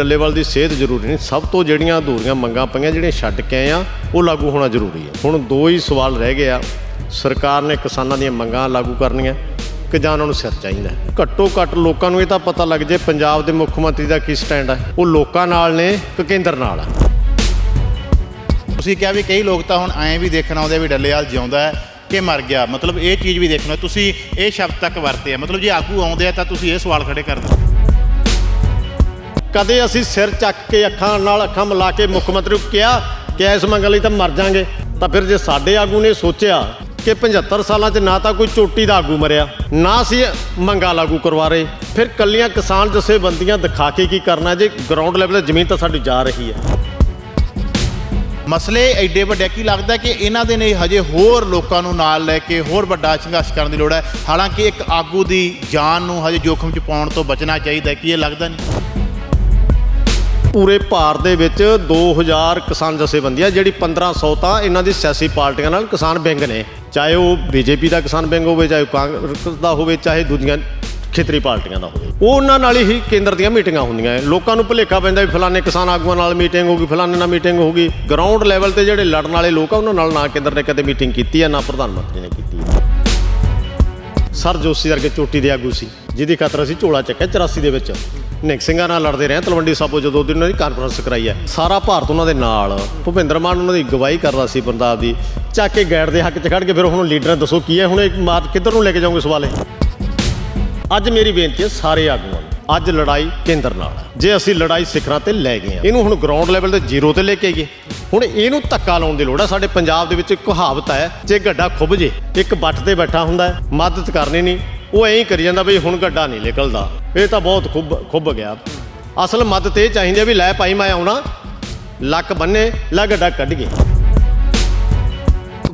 ਡੱਲੇਵਾਲ ਦੀ ਸਿਹਤ ਜ਼ਰੂਰੀ ਨਹੀਂ। ਸਭ ਤੋਂ ਜਿਹੜੀਆਂ ਅਧੂਰੀਆਂ ਮੰਗਾਂ ਪਈਆਂ, ਜਿਹੜੀਆਂ ਛੱਡ ਕੇ ਆਏ ਆ, ਉਹ ਲਾਗੂ ਹੋਣਾ ਜ਼ਰੂਰੀ ਹੈ। ਹੁਣ ਦੋ ਹੀ ਸਵਾਲ ਰਹਿ ਗਏ ਆ। ਸਰਕਾਰ ਨੇ ਕਿਸਾਨਾਂ ਦੀਆਂ ਮੰਗਾਂ ਲਾਗੂ ਕਰਨੀਆਂ। ਕਿ ਜਾਂ ਉਹਨਾਂ ਨੂੰ ਸਿਰ ਚਾਹੀਦਾ ਘੱਟੋ ਘੱਟ ਲੋਕਾਂ ਨੂੰ ਇਹ ਤਾਂ ਪਤਾ ਲੱਗ ਜੇ ਪੰਜਾਬ ਦੇ ਮੁੱਖ ਮੰਤਰੀ ਦਾ ਕੀ ਸਟੈਂਡ ਹੈ ਉਹ ਲੋਕਾਂ ਨਾਲ ਨੇ ਕਿ ਕੇਂਦਰ ਨਾਲ ਹੈ ਤੁਸੀਂ ਕਿਹਾ ਵੀ ਕਈ ਲੋਕ ਤਾਂ ਹੁਣ ਐਂ ਵੀ ਦੇਖਣ ਆਉਂਦੇ ਵੀ ਡੱਲੇਵਾਲ ਜਿਉਂਦਾ ਹੈ ਕਿ ਮਰ ਗਿਆ। ਮਤਲਬ ਇਹ ਚੀਜ਼ ਵੀ ਦੇਖਣਾ। ਤੁਸੀਂ ਇਹ ਸ਼ਬਦ ਤੱਕ ਵਰਤੇ ਆ। ਮਤਲਬ ਜੇ ਆਗੂ ਆਉਂਦੇ ਆ ਤਾਂ ਤੁਸੀਂ ਇਹ ਸਵਾਲ ਖੜੇ ਕਰਦੇ ਕਦੇ ਅਸੀਂ ਸਿਰ ਚੱਕ ਕੇ ਅੱਖਾਂ ਨਾਲ ਅੱਖਾਂ ਮਿਲਾ ਕੇ ਮੁੱਖ ਮੰਤਰੀ ਨੂੰ ਕਿਹਾ ਕਿ ਇਸ ਮੰਗਣ ਲਈ ਤਾਂ ਮਰ ਜਾਾਂਗੇ, ਤਾਂ ਫਿਰ ਜੇ ਸਾਡੇ ਆਗੂ ਨੇ ਸੋਚਿਆ ਕਿ 75 ਸਾਲਾਂ 'ਚ ਨਾ ਤਾਂ ਕੋਈ ਚੋਟੀ ਦਾ ਆਗੂ ਮਰਿਆ, ਨਾ ਸੀ ਮੰਗਾ ਲਾਗੂ ਕਰਵਾ ਰਹੇ, ਫਿਰ ਕੱਲੀਆਂ ਕਿਸਾਨ ਜਥੇਬੰਦੀਆਂ ਦਿਖਾ ਕੇ ਕੀ ਕਰਨਾ ਜੇ ਗਰਾਊਂਡ ਲੈਵਲ ਤੇ ਜ਼ਮੀਨ ਤਾਂ ਸਾਡੀ ਜਾ ਰਹੀ ਹੈ। ਮਸਲੇ ਐਡੇ ਵੱਡੇ ਕੀ ਲੱਗਦਾ ਕਿ ਇਹਨਾਂ ਦੇ ਨੇ ਹਜੇ ਹੋਰ ਲੋਕਾਂ ਨੂੰ ਨਾਲ ਲੈ ਕੇ ਹੋਰ ਵੱਡਾ ਸੰਘਰਸ਼ ਕਰਨ ਦੀ ਲੋੜ ਹੈ? ਹਾਲਾਂਕਿ ਇੱਕ ਆਗੂ ਦੀ ਜਾਨ ਨੂੰ ਹਜੇ ਜੋਖਮ 'ਚ ਪਾਉਣ ਤੋਂ ਬਚਣਾ ਚਾਹੀਦਾ ਹੈ, ਕਿ ਇਹ ਲੱਗਦਾ ਨਹੀਂ? ਪੂਰੇ ਭਾਰਤ ਦੇ ਵਿੱਚ 2000 ਕਿਸਾਨ ਜਥੇਬੰਦੀਆਂ ਜਿਹੜੀ 1500 ਤਾਂ ਇਹਨਾਂ ਦੀ ਸਿਆਸੀ ਪਾਰਟੀਆਂ ਨਾਲ ਕਿਸਾਨ ਵਿੰਗ ਨੇ। ਚਾਹੇ ਉਹ ਬੀਜੇਪੀ ਦਾ ਕਿਸਾਨ ਵਿੰਗ ਹੋਵੇ, ਚਾਹੇ ਕਾਂਗਰਸ ਦਾ ਹੋਵੇ, ਚਾਹੇ ਦੂਜੀਆਂ ਖੇਤਰੀ ਪਾਰਟੀਆਂ ਦਾ ਹੋਵੇ। ਉਹ ਉਹਨਾਂ ਨਾਲ ਹੀ ਕੇਂਦਰ ਦੀਆਂ ਮੀਟਿੰਗਾਂ ਹੁੰਦੀਆਂ ਹੈ। ਲੋਕਾਂ ਨੂੰ ਭੁਲੇਖਾ ਪੈਂਦਾ ਵੀ ਫਲਾਣੇ ਕਿਸਾਨ ਆਗੂਆਂ ਨਾਲ ਮੀਟਿੰਗ ਹੋਗੀ ਫਲਾਣੇ ਨਾਲ ਮੀਟਿੰਗ ਹੋਗੀ ਗਰਾਊਂਡ ਲੈਵਲ ਤੇ ਜਿਹੜੇ ਲੜਨ ਵਾਲੇ ਲੋਕ ਆ, ਉਹਨਾਂ ਨਾਲ ਨਾ ਕੇਂਦਰ ਨੇ ਕਦੇ ਮੀਟਿੰਗ ਕੀਤੀ ਹੈ ਨਾ ਪ੍ਰਧਾਨ ਮੰਤਰੀ ਨੇ ਕੀਤੀ ਹੈ ਸਰ ਜੋਸ਼ੀ ਵਰਗੇ ਚੋਟੀ ਦੇ ਆਗੂ ਸੀ, ਜਿਹਦੀ ਖਾਤਰ ਅਸੀਂ ਝੋਲਾ ਚੱਕਿਆ 84 ਦੇ ਵਿੱਚ। ਨਿਕ ਸਿੰਘਾਂ ਨਾਲ ਲੜਦੇ ਰਹੇ, ਤਲਵੰਡੀ ਸਾਬੋ ਜਦੋਂ ਦੀ ਉਹਨਾਂ ਦੀ ਕਾਨਫਰੰਸ ਕਰਾਈ ਹੈ। ਸਾਰਾ ਭਾਰਤ ਉਹਨਾਂ ਦੇ ਨਾਲ, ਭੁਪਿੰਦਰ ਮਾਨ ਉਹਨਾਂ ਦੀ ਗਵਾਹੀ ਕਰਦਾ ਸੀ ਪੰਜਾਬ ਦੀ ਚੱਕ ਕੇ ਗੈਰ ਦੇ ਹੱਕ 'ਚ ਖੜ ਕੇ ਫਿਰ ਹੁਣ ਲੀਡਰਾਂ ਦੱਸੋ ਕੀ ਹੈ, ਹੁਣ ਇਹ ਮਾਰ ਕਿੱਧਰ ਨੂੰ ਲੈ ਕੇ ਜਾਓਗੇ ਸਵਾਲ ਅੱਜ ਮੇਰੀ ਬੇਨਤੀ ਹੈ ਸਾਰੇ ਆਗੂਆਂ ਅੱਜ ਲੜਾਈ ਕੇਂਦਰ ਨਾਲ ਹੈ। ਜੇ ਅਸੀਂ ਲੜਾਈ ਸਿਖਰਾਂ ਤੇ ਲੈ ਗਏ ਹਾਂ, ਇਹਨੂੰ ਹੁਣ ਗਰਾਊਂਡ ਲੈਵਲ ਤੇ ਜ਼ੀਰੋ ਤੇ ਲੈ ਕੇ ਆਈਏ। ਹੁਣ ਇਹਨੂੰ ਧੱਕਾ ਲਾਉਣ ਦੀ ਲੋੜ ਹੈ। ਸਾਡੇ ਪੰਜਾਬ ਦੇ ਵਿੱਚ ਇੱਕ ਕਹਾਵਤ ਹੈ, ਜੇ ਗੱਡਾ ਖੁੱਭ ਜੇ, ਇੱਕ ਬੱਟ ਤੇ ਬੈਠਾ ਹੁੰਦਾ ਹੈ, ਮਦਦ ਕਰਨੀ ਨਹੀਂ। ਉਹ ਐਂ ਹੀ ਕਰੀ ਜਾਂਦਾ ਬਈ ਹੁਣ ਗੱਡਾ ਨਹੀਂ ਨਿਕਲਦਾ। ਇਹ ਤਾਂ ਬਹੁਤ ਖੁੱਭ ਖੁੱਭ ਗਿਆ। ਅਸਲ ਮਦਦ ਇਹ ਚਾਹੀਦੀ ਹੈ ਵੀ ਲੈ ਭਾਈ ਮੈਂ ਆਉਣਾ, ਲੱਕ ਬੰਨੇ, ਲੈ ਗੱਡਾ ਕੱਢ ਗਏ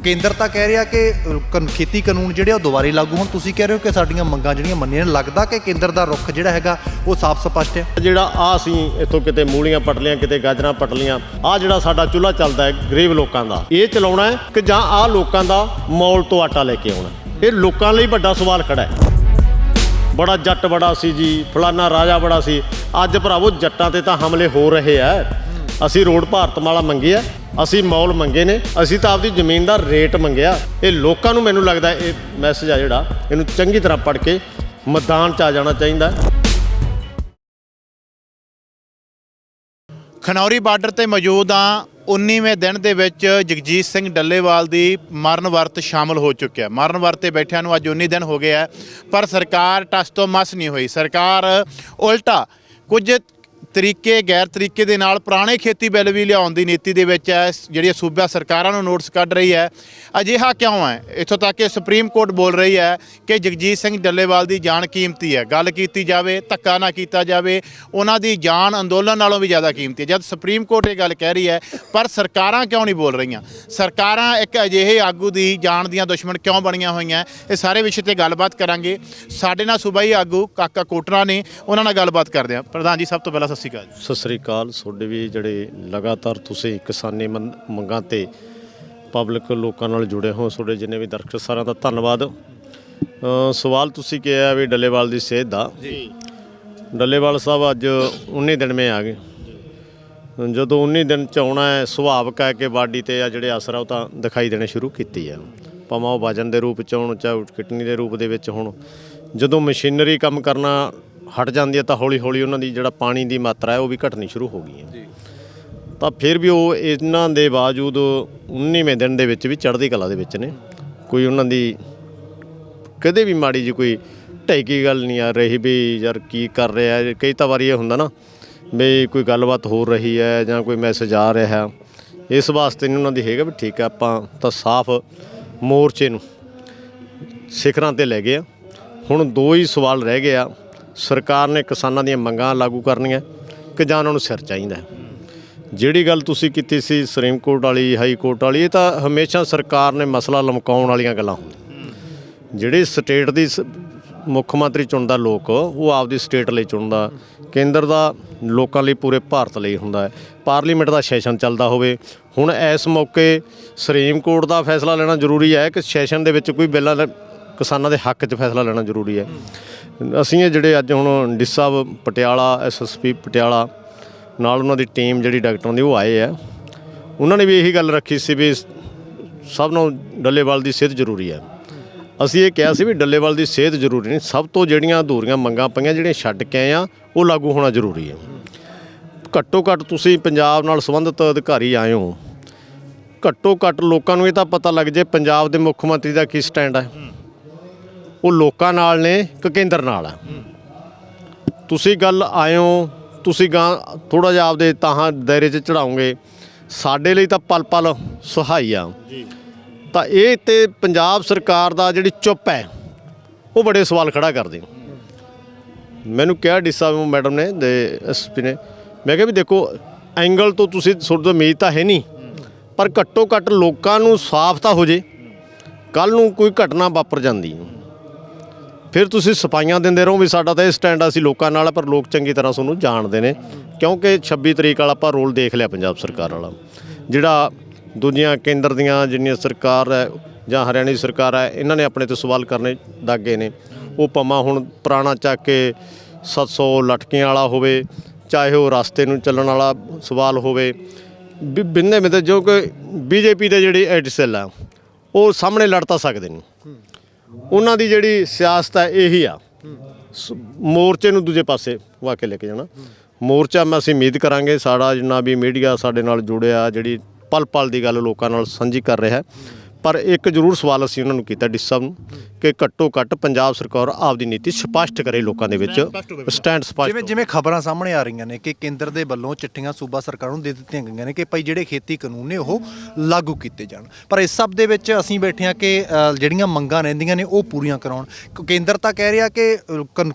ਕੇਂਦਰ ਤਾਂ ਕਹਿ ਰਿਹਾ ਕਿ ਕਨ- ਖੇਤੀ ਕਾਨੂੰਨ ਜਿਹੜੇ ਆ ਉਹ ਦੁਬਾਰੇ ਲਾਗੂ ਹੋਣ। ਤੁਸੀਂ ਕਹਿ ਰਹੇ ਹੋ ਕਿ ਸਾਡੀਆਂ ਮੰਗਾਂ ਜਿਹੜੀਆਂ ਮੰਨੀਆਂ ਨੇ, ਲੱਗਦਾ ਕਿ ਕੇਂਦਰ ਦਾ ਰੁਖ ਜਿਹੜਾ ਹੈਗਾ, ਉਹ ਸਾਫ਼ ਸਪਸ਼ਟ ਹੈ? ਜਿਹੜਾ ਆ ਅਸੀਂ ਇੱਥੋਂ ਕਿਤੇ ਮੂਲੀਆਂ ਪਟ ਲੀਆਂ, ਕਿਤੇ ਗਾਜਰਾਂ ਪਟ ਲੀਆਂ ਆ ਜਿਹੜਾ ਸਾਡਾ ਚੁੱਲ੍ਹਾ ਚੱਲਦਾ ਹੈ, ਗਰੀਬ ਲੋਕਾਂ ਦਾ, ਇਹ ਚਲਾਉਣਾ ਹੈ ਕਿ ਜਾਂ ਆ ਲੋਕਾਂ ਦਾ ਮੌਲ ਤੋਂ ਆਟਾ ਲੈ ਕੇ ਆਉਣਾ ਇਹ ਲੋਕਾਂ ਲਈ ਵੱਡਾ ਸਵਾਲ ਖੜਾ ਹੈ। ਬੜਾ ਜੱਟ ਬੜਾ ਸੀ ਜੀ, ਫਲਾਨਾ ਰਾਜਾ ਬੜਾ ਸੀ। ਅੱਜ ਭਰਾਵੋ ਜੱਟਾਂ ਤੇ ਤਾਂ ਹਮਲੇ ਹੋ ਰਹੇ ਆ ਅਸੀਂ ਰੋਡ ਭਾਰਤ ਮਾਲਾ ਮੰਗੇ ਆ, ਅਸੀਂ ਮੌਲ ਮੰਗੇ ਨੇ, ਅਸੀਂ ਤਾਂ ਆਪਦੀ ਜ਼ਮੀਨ ਦਾ ਰੇਟ ਮੰਗਿਆ। ਇਹ ਲੋਕਾਂ ਨੂੰ ਮੈਨੂੰ ਲੱਗਦਾ ਇਹ ਮੈਸੇਜ ਆ ਜਿਹੜਾ, ਇਹਨੂੰ ਚੰਗੀ ਤਰ੍ਹਾਂ ਪੜ੍ਹ ਕੇ ਮੈਦਾਨ 'ਚ ਆ ਜਾਣਾ ਚਾਹੀਦਾ। ਖਨੌਰੀ ਬਾਰਡਰ ਤੇ ਮੌਜੂਦ ਆ 19ਵੇਂ ਦਿਨ ਦੇ ਵਿੱਚ ਜਗਜੀਤ ਸਿੰਘ ਡੱਲੇਵਾਲ ਦੀ ਮਰਨ ਵਰਤ ਸ਼ਾਮਲ ਹੋ ਚੁੱਕਿਆ ਮਰਨ ਵਰਤ ਤੇ ਬੈਠਿਆਂ ਨੂੰ ਅੱਜ 19 ਦਿਨ ਹੋ ਗਏ ਆ, ਪਰ ਸਰਕਾਰ ਟਸ ਤੋਂ ਮਸ ਨਹੀਂ ਹੋਈ। ਸਰਕਾਰ ਉਲਟਾ ਕੁਝ ਤਰੀਕੇ, ਗੈਰ ਤਰੀਕੇ ਦੇ ਨਾਲ ਪੁਰਾਣੇ ਖੇਤੀ ਬਿੱਲ ਵੀ ਲਿਆਉਣ ਦੀ ਨੀਤੀ ਦੇ ਵਿੱਚ ਹੈ ਜਿਹੜੀਆਂ ਸੂਬਾ ਸਰਕਾਰਾਂ ਨੂੰ ਨੋਟਿਸ ਕੱਢ ਰਹੀ ਹੈ। ਅਜਿਹਾ ਕਿਉਂ ਹੈ? ਇੱਥੋਂ ਤੱਕ ਕਿ ਸੁਪਰੀਮ ਕੋਰਟ ਬੋਲ ਰਹੀ ਹੈ ਕਿ ਜਗਜੀਤ ਸਿੰਘ ਡੱਲੇਵਾਲ ਦੀ ਜਾਨ ਕੀਮਤੀ ਹੈ। ਗੱਲ ਕੀਤੀ ਜਾਵੇ, ਧੱਕਾ ਨਾ ਕੀਤਾ ਜਾਵੇ, ਉਹਨਾਂ ਦੀ ਜਾਨ ਅੰਦੋਲਨ ਨਾਲੋਂ ਵੀ ਜ਼ਿਆਦਾ ਕੀਮਤੀ ਹੈ। ਜਦ ਸੁਪਰੀਮ ਕੋਰਟ ਇਹ ਗੱਲ ਕਹਿ ਰਹੀ ਹੈ, ਪਰ ਸਰਕਾਰਾਂ ਕਿਉਂ ਨਹੀਂ ਬੋਲ ਰਹੀਆਂ? ਸਰਕਾਰਾਂ ਇੱਕ ਅਜਿਹੇ ਆਗੂ ਦੀ ਜਾਨ ਦੀਆਂ ਦੁਸ਼ਮਣ ਕਿਉਂ ਬਣੀਆਂ ਹੋਈਆਂ? ਇਹ ਸਾਰੇ ਵਿਸ਼ੇ ਤੇ ਗੱਲਬਾਤ ਕਰਾਂਗੇ। ਸਾਡੇ ਨਾਲ ਸੂਬਾਈ ਆਗੂ ਕਾਕਾ ਕੋਟਰਾ ਨੇ, ਉਹਨਾਂ ਨਾਲ ਗੱਲਬਾਤ ਕਰਦੇ ਹਾਂ। ਪ੍ਰਧਾਨ ਜੀ, ਸਭ ਤੋਂ ਪਹਿਲਾਂ ਸਤਿ ਸ਼੍ਰੀ ਅਕਾਲ ਸਤਿ ਸ੍ਰੀ ਅਕਾਲ। ਤੁਹਾਡੇ ਵੀ ਜਿਹੜੇ ਲਗਾਤਾਰ ਤੁਸੀਂ ਕਿਸਾਨੀ ਮੰਗਾਂ ਤੇ ਪਬਲਿਕ ਲੋਕਾਂ ਨਾਲ ਜੁੜੇ ਹੋ ਤੁਹਾਡੇ ਜਿੰਨੇ ਵੀ ਦਰਸ਼ਕ ਸਾਰਿਆਂ ਦਾ ਧੰਨਵਾਦ। ਸਵਾਲ ਤੁਸੀਂ ਕਿਹਾ ਵੀ ਡੱਲੇਵਾਲ ਦੀ ਸਿਹਤ ਦਾ। ਜੀ। ਡੱਲੇਵਾਲ ਸਾਹਿਬ ਅੱਜ 19 ਦਿਨ ਮੇ ਆ ਗਏ। ਜਦੋਂ 19 ਦਿਨ ਚ ਆਉਣਾ ਹੈ ਸੁਭਾਵਕ ਹੈ ਕਿ ਬਾਡੀ ਤੇ ਆ ਜਿਹੜੇ ਅਸਰ ਆ ਉਹ ਤਾਂ ਦਿਖਾਈ ਦੇਣੇ ਸ਼ੁਰੂ ਕੀਤੀ ਹੈ। ਭਾਵੇਂ ਉਹ ਵਜਨ ਦੇ ਰੂਪ ਚ ਹੋਣ ਚਾਹੇ ਕਿਡਨੀ ਦੇ ਰੂਪ ਦੇ ਵਿੱਚ ਹੋਣ। ਜਦੋਂ ਮਸ਼ੀਨਰੀ ਕੰਮ ਕਰਨਾ ਹਟ ਜਾਂਦੀ ਹੈ ਤਾਂ ਹੌਲੀ ਹੌਲੀ ਉਹਨਾਂ ਦੀ ਜਿਹੜਾ ਪਾਣੀ ਦੀ ਮਾਤਰਾ ਹੈ ਉਹ ਵੀ ਘਟਣੀ ਸ਼ੁਰੂ ਹੋ ਗਈ ਹੈ। ਤਾਂ ਫਿਰ ਵੀ ਉਹ ਇਹਨਾਂ ਦੇ ਬਾਵਜੂਦ 19ਵੇਂ ਦਿਨ ਦੇ ਵਿੱਚ ਵੀ ਚੜ੍ਹਦੀ ਕਲਾ ਦੇ ਵਿੱਚ ਨੇ। ਕੋਈ ਉਹਨਾਂ ਦੀ ਕਦੇ ਵੀ ਮਾੜੀ ਜੀ ਕੋਈ ਢਾਈਕੀ ਗੱਲ ਨਹੀਂ ਆ ਰਹੀ ਵੀ ਯਾਰ ਕੀ ਕਰ ਰਿਹਾ ਹੈ। ਕਈ ਤਾਂ ਵਾਰੀ ਇਹ ਹੁੰਦਾ ਨਾ ਵੀ ਕੋਈ ਗੱਲਬਾਤ ਹੋ ਰਹੀ ਹੈ ਜਾਂ ਕੋਈ ਮੈਸੇਜ ਆ ਰਿਹਾ ਹੈ। ਇਸ ਵਾਸਤੇ ਨਹੀਂ ਉਹਨਾਂ ਦੀ ਹੈਗਾ ਵੀ ਠੀਕ ਹੈ ਆਪਾਂ ਤਾਂ ਸਾਫ਼ ਮੋਰਚੇ ਨੂੰ ਸਿਖਰਾਂ ਤੇ ਲੈ ਗਏ ਆ। ਹੁਣ ਦੋ ਹੀ ਸਵਾਲ ਰਹਿ ਗਏ ਆ। ਸਰਕਾਰ ਨੇ ਕਿਸਾਨਾਂ ਦੀਆਂ ਮੰਗਾਂ ਲਾਗੂ ਕਰਨੀਆਂ ਕਿ ਜਾਂ ਉਹਨਾਂ ਨੂੰ ਸਿਰ ਚਾਹੀਦਾ ਜਿਹੜੀ ਗੱਲ ਤੁਸੀਂ ਕੀਤੀ ਸੀ ਸੁਪਰੀਮ ਕੋਰਟ ਵਾਲੀ, ਹਾਈ ਕੋਰਟ ਵਾਲੀ, ਇਹ ਤਾਂ ਹਮੇਸ਼ਾ ਸਰਕਾਰ ਨੇ ਮਸਲਾ ਲਮਕਾਉਣ ਵਾਲੀਆਂ ਗੱਲਾਂ ਹੁੰਦੀਆਂ। ਜਿਹੜੇ ਸਟੇਟ ਦੀ ਸ- ਮੁੱਖ ਮੰਤਰੀ ਚੁਣਦਾ ਲੋਕ, ਉਹ ਆਪਦੀ ਸਟੇਟ ਲਈ ਚੁਣਦਾ। ਕੇਂਦਰ ਦਾ ਲੋਕਾਂ ਲਈ ਪੂਰੇ ਭਾਰਤ ਲਈ ਹੁੰਦਾ ਹੈ। ਪਾਰਲੀਮੈਂਟ ਦਾ ਸੈਸ਼ਨ ਚੱਲਦਾ ਹੋਵੇ। ਹੁਣ ਇਸ ਮੌਕੇ ਸੁਪਰੀਮ ਕੋਰਟ ਦਾ ਫੈਸਲਾ ਲੈਣਾ ਜ਼ਰੂਰੀ ਹੈ ਕਿ ਸੈਸ਼ਨ ਦੇ ਵਿੱਚ ਕੋਈ ਬਿੱਲਾਂ ਲੈ- ਕਿਸਾਨਾਂ ਦੇ ਹੱਕ 'ਚ ਫੈਸਲਾ ਲੈਣਾ ਜ਼ਰੂਰੀ ਹੈ। ਅਸੀਂ ਇਹ ਜਿਹੜੇ ਅੱਜ ਹੁਣ ਡੀ ਸਾਹਿਬ ਪਟਿਆਲਾ ਐਸਐਸਪੀ ਪਟਿਆਲਾ ਨਾਲ ਉਹਨਾਂ ਦੀ ਟੀਮ ਜਿਹੜੀ ਡਾਕਟਰਾਂ ਦੀ ਉਹ ਆਏ ਆ। ਉਹਨਾਂ ਨੇ ਵੀ ਇਹੀ ਗੱਲ ਰੱਖੀ ਸੀ ਵੀ ਸਭ ਨੂੰ ਡੱਲੇਵਾਲ ਦੀ ਸਿਹਤ ਜ਼ਰੂਰੀ ਹੈ ਅਸੀਂ ਇਹ ਕਿਹਾ ਸੀ ਵੀ ਡੱਲੇਵਾਲ ਦੀ ਸਿਹਤ ਜ਼ਰੂਰੀ ਨਹੀਂ, ਸਭ ਤੋਂ ਜਿਹੜੀਆਂ ਅਧੂਰੀਆਂ ਮੰਗਾਂ ਪਈਆਂ ਜਿਹੜੀਆਂ ਛੱਡ ਕੇ ਆਏ ਆ, ਉਹ ਲਾਗੂ ਹੋਣਾ ਜ਼ਰੂਰੀ ਹੈ ਘੱਟੋ ਘੱਟ ਤੁਸੀਂ ਪੰਜਾਬ ਨਾਲ ਸੰਬੰਧਿਤ ਅਧਿਕਾਰੀ ਆਏ ਹੋ। ਘੱਟੋ ਘੱਟ ਲੋਕਾਂ ਨੂੰ ਇਹ ਤਾਂ ਪਤਾ ਲੱਗ ਜੇ, ਪੰਜਾਬ ਦੇ ਮੁੱਖ ਮੰਤਰੀ ਦਾ ਕੀ ਸਟੈਂਡ ਹੈ ਉਹ ਲੋਕਾਂ ਨਾਲ ਨੇ ਕਿ ਕੇਂਦਰ ਨਾਲ ਹੈ ਤੁਸੀਂ ਗੱਲ ਆਇਓ ਤੁਸੀਂ ਗਾਂ ਥੋੜਾ ਜਿਹਾ ਆਪਦੇ ਤਾਹਾਂ ਦਾਇਰੇ 'ਚ ਚੜਾਓਗੇ ਸਾਡੇ ਲਈ ਤਾਂ ਪਲ ਪਲ ਸੁਹਾਈ ਆ। ਤਾਂ ਇਹ ਤੇ ਪੰਜਾਬ ਸਰਕਾਰ ਦਾ ਜਿਹੜੀ ਚੁੱਪ ਹੈ ਉਹ ਬੜੇ ਸਵਾਲ ਖੜਾ ਕਰਦੇ। ਮੈਨੂੰ ਕਿਹਾ ਡੀਸਾ ਮੈਡਮ ਨੇ ਦੇ ਐਸਪੀ ਨੇ ਮੈਂ ਕਿਹਾ ਵੀ ਦੇਖੋ ਐਂਗਲ ਤੋਂ ਤੁਸੀਂ ਤੋਂ ਉਮੀਦ ਤਾਂ ਹੈ ਨਹੀਂ ਪਰ ਘੱਟੋ ਘੱਟ ਲੋਕਾਂ ਨੂੰ ਸਾਫ਼ ਤਾਂ ਹੋ ਜੇ। ਕੱਲ ਨੂੰ ਕੋਈ ਘਟਨਾ ਵਾਪਰ ਜਾਂਦੀ। ਹੈ ਫਿਰ ਤੁਸੀਂ ਸਫਾਈਆਂ ਦਿੰਦੇ ਰਹੋ ਵੀ ਸਾਡਾ ਤਾਂ ਇਹ ਸਟੈਂਡ ਆ, ਅਸੀਂ ਲੋਕਾਂ ਨਾਲ ਆ, ਪਰ ਲੋਕ ਚੰਗੀ ਤਰ੍ਹਾਂ ਤੁਹਾਨੂੰ ਜਾਣਦੇ ਨੇ। ਕਿਉਂਕਿ 26 ਤਰੀਕ ਵਾਲਾ ਆਪਾਂ ਰੋਲ ਦੇਖ ਲਿਆ ਪੰਜਾਬ ਸਰਕਾਰ ਵਾਲਾ। ਜਿਹੜਾ ਦੂਜੀਆਂ ਕੇਂਦਰ ਦੀਆਂ ਜਿੰਨੀਆਂ ਸਰਕਾਰ ਹੈ ਜਾਂ ਹਰਿਆਣਾ ਦੀ ਸਰਕਾਰ ਹੈ ਇਹਨਾਂ ਨੇ ਆਪਣੇ ਤੇ ਸਵਾਲ ਕਰਨੇ ਦਾਗੇ ਨੇ। ਉਹ ਪਮਾ ਹੁਣ ਪੁਰਾਣਾ ਚੱਕ ਕੇ 700 ਲਟਕੀਆਂ ਵਾਲਾ ਹੋਵੇ ਚਾਹੇ ਉਹ ਰਸਤੇ ਨੂੰ ਚੱਲਣ ਵਾਲਾ ਸਵਾਲ ਹੋਵੇ ਬਿ ਬਿੰਨੇ ਮਿੱਤੇ ਜੋ ਕਿ ਬੀਜੇਪੀ ਦੇ ਜਿਹੜੀ ਐਡਿਸਲ ਆ ਉਹ ਸਾਹਮਣੇ ਲੜ ਤਾਂ ਸਕਦੇ ਨੇ। ਉਹਨਾਂ ਦੀ ਜਿਹੜੀ ਸਿਆਸਤ ਹੈ ਇਹੀ ਆ। ਸ- ਮੋਰਚੇ ਨੂੰ ਦੂਜੇ ਪਾਸੇ ਵਾ ਕੇ ਲੈ ਕੇ ਜਾਣਾ। ਮੋਰਚਾ ਮੈਂ ਅਸੀਂ ਉਮੀਦ ਕਰਾਂਗੇ ਸਾਡਾ ਜਿੰਨਾ ਵੀ ਮੀਡੀਆ ਸਾਡੇ ਨਾਲ ਜੁੜਿਆ, ਜਿਹੜੀ ਪਲ ਪਲ ਦੀ ਗੱਲ ਲੋਕਾਂ ਨਾਲ ਸਾਂਝੀ ਕਰ ਰਿਹਾ। ਹੈ ਪਰ ਇੱਕ ਜ਼ਰੂਰ ਸਵਾਲ ਅਸੀਂ ਉਹਨਾਂ ਨੂੰ ਕੀਤਾ ਡੀ ਸਾਹਿਬ ਨੂੰ ਕਿ ਘੱਟੋ ਘੱਟ ਪੰਜਾਬ ਸਰਕਾਰ ਆਪਦੀ ਨੀਤੀ ਸਪਸ਼ਟ ਕਰੇ ਲੋਕਾਂ ਦੇ ਵਿੱਚ। ਸਟੈਂਡ ਸਪਸ਼ਟ ਜਿਵੇਂ ਜਿਵੇਂ ਖਬਰਾਂ ਸਾਹਮਣੇ ਆ ਰਹੀਆਂ ਨੇ ਕਿ ਕੇਂਦਰ ਦੇ ਵੱਲੋਂ ਚਿੱਠੀਆਂ ਸੂਬਾ ਸਰਕਾਰ ਨੂੰ ਦੇ ਦਿੱਤੀਆਂ ਗਈਆਂ ਨੇ ਕਿ ਭਾਈ ਜਿਹੜੇ ਖੇਤੀ ਕਾਨੂੰਨ ਨੇ ਉਹ ਲਾਗੂ ਕੀਤੇ ਜਾਣ। ਪਰ ਇਸ ਸਭ ਦੇ ਵਿੱਚ ਅਸੀਂ ਬੈਠੇ ਹਾਂ ਕਿ ਜਿਹੜੀਆਂ ਮੰਗਾਂ ਰਹਿੰਦੀਆਂ ਨੇ ਉਹ ਪੂਰੀਆਂ ਕਰਾਉਣ। ਕੇਂਦਰ ਤਾਂ ਕਹਿ ਰਿਹਾ ਕਿ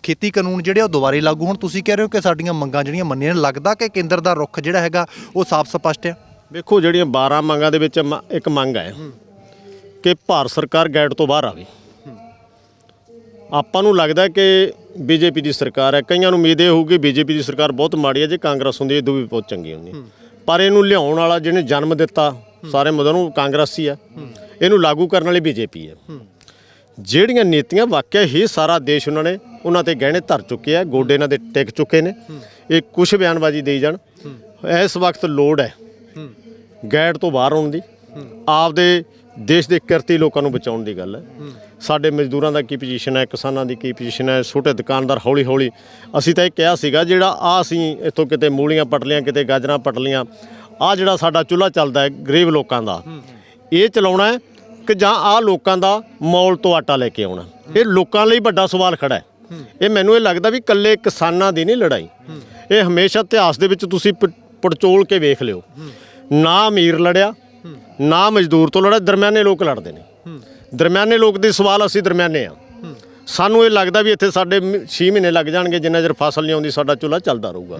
ਖੇਤੀ ਕਾਨੂੰਨ ਜਿਹੜੇ ਉਹ ਦੁਬਾਰੇ ਲਾਗੂ ਹੋਣ। ਤੁਸੀਂ ਕਹਿ ਰਹੇ ਹੋ ਕਿ ਸਾਡੀਆਂ ਮੰਗਾਂ ਜਿਹੜੀਆਂ ਮੰਨੀਆਂ ਨੇ ਲੱਗਦਾ ਕਿ ਕੇਂਦਰ ਦਾ ਰੁਖ ਜਿਹੜਾ ਹੈਗਾ ਉਹ ਸਾਫ਼ ਸਪਸ਼ਟ ਹੈ? ਵੇਖੋ ਜਿਹੜੀਆਂ 12 ਮੰਗਾਂ ਦੇ ਵਿੱਚ ਇੱਕ ਮੰਗ ਹੈ ਕਿ ਭਾਰਤ ਸਰਕਾਰ ਗੈਡ ਤੋਂ ਬਾਹਰ ਆਵੇ। ਆਪਾਂ ਨੂੰ ਲੱਗਦਾ ਕਿ ਬੀਜੇਪੀ ਦੀ ਸਰਕਾਰ ਹੈ। ਕਈਆਂ ਨੂੰ ਉਮੀਦ ਇਹ ਹੋਊਗੀ, ਬੀਜੇਪੀ ਦੀ ਸਰਕਾਰ ਬਹੁਤ ਮਾੜੀ ਹੈ, ਜੇ ਕਾਂਗਰਸ ਹੁੰਦੀ ਇਹ ਵੀ ਬਹੁਤ ਚੰਗੀ ਹੁੰਦੀ ਪਰ ਇਹਨੂੰ ਲਿਆਉਣ ਵਾਲਾ ਜਿਹਨੇ ਜਨਮ ਦਿੱਤਾ, ਸਾਰੇ ਮੁੱਦਿਆਂ ਨੂੰ ਕਾਂਗਰਸੀ ਹੈ ਇਹਨੂੰ ਲਾਗੂ ਕਰਨ ਵਾਲੀ ਬੀਜੇਪੀ ਹੈ। ਜਿਹੜੀਆਂ ਨੀਤੀਆਂ ਵਾਕਿਆ ਹੀ ਸਾਰਾ ਦੇਸ਼ ਉਹਨਾਂ ਨੇ ਉਹਨਾਂ ਤੇ ਗਹਿਣੇ ਧਰ ਚੁੱਕੇ ਆ, ਗੋਡੇ ਇਹਨਾਂ ਦੇ ਟਿਕ ਚੁੱਕੇ ਨੇ। ਇਹ ਕੁਝ ਬਿਆਨਬਾਜ਼ੀ ਦੇਈ ਜਾਣ। ਇਸ ਵਕਤ ਲੋੜ ਹੈ ਗੈਡ ਤੋਂ ਬਾਹਰ ਆਉਣ ਦੀ। ਆਪਦੇ ਦੇਸ਼ ਦੇ ਕਿਰਤੀ ਲੋਕਾਂ ਨੂੰ ਬਚਾਉਣ ਦੀ ਗੱਲ ਹੈ। ਸਾਡੇ ਮਜ਼ਦੂਰਾਂ ਦਾ ਕੀ ਪੋਜੀਸ਼ਨ ਹੈ, ਕਿਸਾਨਾਂ ਦੀ ਕੀ ਪੋਜੀਸ਼ਨ ਹੈ, ਛੋਟੇ ਦੁਕਾਨਦਾਰ ਹੌਲੀ ਹੌਲੀ ਅਸੀਂ ਤਾਂ ਇਹ ਕਿਹਾ ਸੀਗਾ, ਜਿਹੜਾ ਆ ਅਸੀਂ ਇੱਥੋਂ ਕਿਤੇ ਮੂਲੀਆਂ ਪਟਲੀਆਂ ਕਿਤੇ ਗਾਜਰਾਂ ਪਟਲੀਆਂ ਆ ਜਿਹੜਾ ਸਾਡਾ ਚੁੱਲ੍ਹਾ ਚੱਲਦਾ ਹੈ ਗਰੀਬ ਲੋਕਾਂ ਦਾ, ਇਹ ਚਲਾਉਣਾ ਹੈ ਕਿ ਜਾਂ ਆ ਲੋਕਾਂ ਦਾ ਮੌਲ ਤੋਂ ਆਟਾ ਲੈ ਕੇ ਆਉਣਾ। ਇਹ ਲੋਕਾਂ ਲਈ ਵੱਡਾ ਸਵਾਲ ਖੜਾ ਹੈ। ਇਹ ਮੈਨੂੰ ਇਹ ਲੱਗਦਾ ਵੀ ਇਕੱਲੇ ਕਿਸਾਨਾਂ ਦੀ ਨਹੀਂ ਲੜਾਈ। ਇਹ ਹਮੇਸ਼ਾ ਇਤਿਹਾਸ ਦੇ ਵਿੱਚ ਤੁਸੀਂ ਪ- ਪੜਚੋਲ ਕੇ ਵੇਖ ਲਿਓ। ਨਾ ਅਮੀਰ ਲੜਿਆ ਨਾ ਮਜ਼ਦੂਰ ਤੋਂ ਲੜਿਆ ਦਰਮਿਆਨੇ ਲੋਕ ਲੜਦੇ ਨੇ। ਦਰਮਿਆਨੇ ਲੋਕ ਦੇ ਸਵਾਲ ਅਸੀਂ ਦਰਮਿਆਨੇ ਆ। ਸਾਨੂੰ ਇਹ ਲੱਗਦਾ ਵੀ ਇੱਥੇ ਸਾਡੇ 6 ਮਹੀਨੇ ਲੱਗ ਜਾਣਗੇ, ਜਿੰਨਾ ਚਿਰ ਫਸਲ ਨਹੀਂ ਆਉਂਦੀ, ਸਾਡਾ ਚੁੱਲ੍ਹਾ ਚੱਲਦਾ ਰਹੂਗਾ।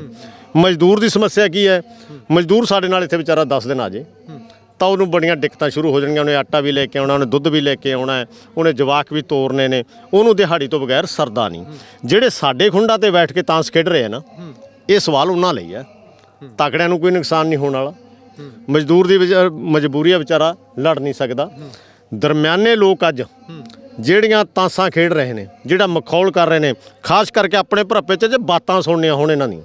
ਮਜ਼ਦੂਰ ਦੀ ਸਮੱਸਿਆ ਕੀ ਹੈ? ਮਜ਼ਦੂਰ ਸਾਡੇ ਨਾਲ ਇੱਥੇ ਵਿਚਾਰਾ 10 ਦਿਨ ਆ ਜੇ। ਤਾਂ ਉਹਨੂੰ ਬੜੀਆਂ ਦਿੱਕਤਾਂ ਸ਼ੁਰੂ ਹੋ ਜਾਣਗੀਆਂ, ਉਹਨੇ ਆਟਾ ਵੀ ਲੈ ਕੇ ਆਉਣਾ, ਉਹਨੇ ਦੁੱਧ ਵੀ ਲੈ ਕੇ ਆਉਣਾ ਉਹਨੇ ਜਵਾਕ ਵੀ ਤੋਰਨੇ ਨੇ, ਉਹਨੂੰ ਦਿਹਾੜੀ ਤੋਂ ਬਗੈਰ ਸਰਦਾ ਨਹੀਂ। ਜਿਹੜੇ ਸਾਡੇ ਖੁੰਡਾਂ ਤੇ ਬੈਠ ਕੇ ਤਾਂਸ ਖੇਡ ਰਹੇ ਆ ਨਾ, ਇਹ ਸਵਾਲ ਉਹਨਾਂ ਲਈ ਹੈ। ਤਕੜਿਆਂ ਨੂੰ ਕੋਈ ਨੁਕਸਾਨ ਨਹੀਂ ਹੋਣ ਵਾਲਾ। ਮਜ਼ਦੂਰ ਦੀ ਵਿਚਾਰ- ਮਜਬੂਰੀ ਹੈ ਵਿਚਾਰਾ ਲੜ ਨਹੀਂ ਸਕਦਾ। ਦਰਮਿਆਨੇ ਲੋਕ ਅੱਜ ਜਿਹੜੀਆਂ ਤਾਸਾਂ ਖੇਡ ਰਹੇ ਨੇ, ਜਿਹੜਾ ਮਖੌਲ ਕਰ ਰਹੇ ਨੇ, ਖਾਸ ਕਰਕੇ ਆਪਣੇ ਭਰਪੇ 'ਚ ਜੇ ਬਾਤਾਂ ਸੁਣਨੀਆਂ ਹੋਣ ਇਹਨਾਂ ਦੀਆਂ।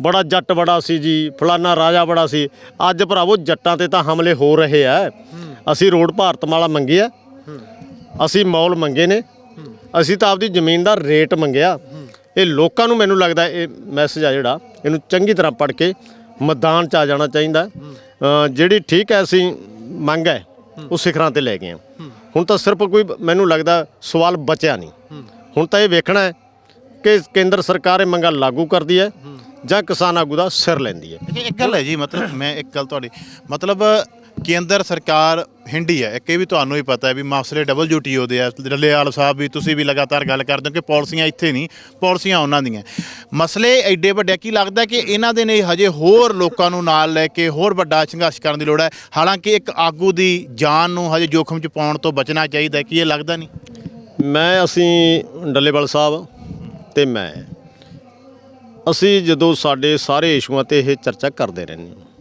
ਬੜਾ ਜੱਟ ਬੜਾ ਸੀ ਜੀ, ਫਲਾਨਾ ਰਾਜਾ ਬੜਾ ਸੀ। ਅੱਜ ਭਰਾਵੋ ਜੱਟਾਂ ਤੇ ਤਾਂ ਹਮਲੇ ਹੋ ਰਹੇ ਆ ਅਸੀਂ ਰੋਡ ਭਾਰਤਮਾਲਾ ਮੰਗੀ ਆ ਅਸੀਂ ਮੌਲ ਮੰਗੇ ਨੇ। ਅਸੀਂ ਤਾਂ ਆਪਦੀ ਜ਼ਮੀਨ ਦਾ ਰੇਟ ਮੰਗਿਆ। ਇਹ ਲੋਕਾਂ ਨੂੰ ਮੈਨੂੰ ਲੱਗਦਾ ਇਹ ਮੈਸੇਜ ਆ ਜਿਹੜਾ, ਇਹਨੂੰ ਚੰਗੀ ਤਰ੍ਹਾਂ ਪੜ੍ਹ ਕੇ ਮੈਦਾਨ 'ਚ ਆ ਜਾਣਾ ਚਾਹੀਦਾ। ਜਿਹੜੀ ਠੀਕ ਹੈ ਅਸੀਂ ਮੰਗ ਹੈ ਉਹ ਸਿਖਰਾਂ ਤੇ ਲੈ ਗਏ ਹਾਂ ਹੁਣ ਤਾਂ ਸਿਰਫ ਕੋਈ ਮੈਨੂੰ ਲੱਗਦਾ ਸਵਾਲ ਬਚਿਆ ਨਹੀਂ। ਹੁਣ ਤਾਂ ਇਹ ਵੇਖਣਾ ਹੈ ਕਿ ਕੇਂਦਰ ਸਰਕਾਰ ਇਹ ਮੰਗਾਂ ਲਾਗੂ ਕਰਦੀ ਹੈ ਜਾਂ ਕਿਸਾਨ ਆਗੂ ਦਾ ਸਿਰ ਲੈਂਦੀ ਹੈ ਇੱਕ ਗੱਲ ਹੈ ਜੀ, ਮਤਲਬ ਮੈਂ ਇੱਕ ਗੱਲ ਤੁਹਾਡੀ, ਮਤਲਬ ਕੇਂਦਰ ਸਰਕਾਰ ਹਿੰਡੀ ਹੈ, ਇੱਕ ਇਹ ਵੀ ਤੁਹਾਨੂੰ ਹੀ ਪਤਾ ਹੈ ਵੀ ਮਸਲੇ WTO ਦੇ ਆ। ਡੱਲੇਵਾਲ ਸਾਹਿਬ ਵੀ, ਤੁਸੀਂ ਵੀ ਲਗਾਤਾਰ ਗੱਲ ਕਰਦੇ ਹੋ ਕਿ ਪਾਲਿਸੀਆਂ ਇੱਥੇ ਨਹੀਂ, ਪਾਲਿਸੀਆਂ ਉਹਨਾਂ ਦੀਆਂ। ਮਸਲੇ ਐਡੇ ਵੱਡੇ ਕੀ ਲੱਗਦਾ ਕਿ ਇਹਨਾਂ ਦੇ ਨੇ ਹਜੇ ਹੋਰ ਲੋਕਾਂ ਨੂੰ ਨਾਲ ਲੈ ਕੇ ਹੋਰ ਵੱਡਾ ਸੰਘਰਸ਼ ਕਰਨ ਦੀ ਲੋੜ ਹੈ? ਹਾਲਾਂਕਿ ਇੱਕ ਆਗੂ ਦੀ ਜਾਨ ਨੂੰ ਹਜੇ ਜੋਖਮ 'ਚ ਪਾਉਣ ਤੋਂ ਬਚਣਾ ਚਾਹੀਦਾ ਹੈ, ਕਿ ਇਹ ਲੱਗਦਾ ਨਹੀਂ? ਮੈਂ, ਅਸੀਂ ਡੱਲੇਵਾਲ ਸਾਹਿਬ ਤੇ ਮੈਂ, ਅਸੀਂ ਜਦੋਂ ਸਾਡੇ ਸਾਰੇ ਇਸ਼ੂਆਂ ਤੇ ਇਹ ਚਰਚਾ ਕਰਦੇ ਰਹਿੰਦੇ ਹਾਂ।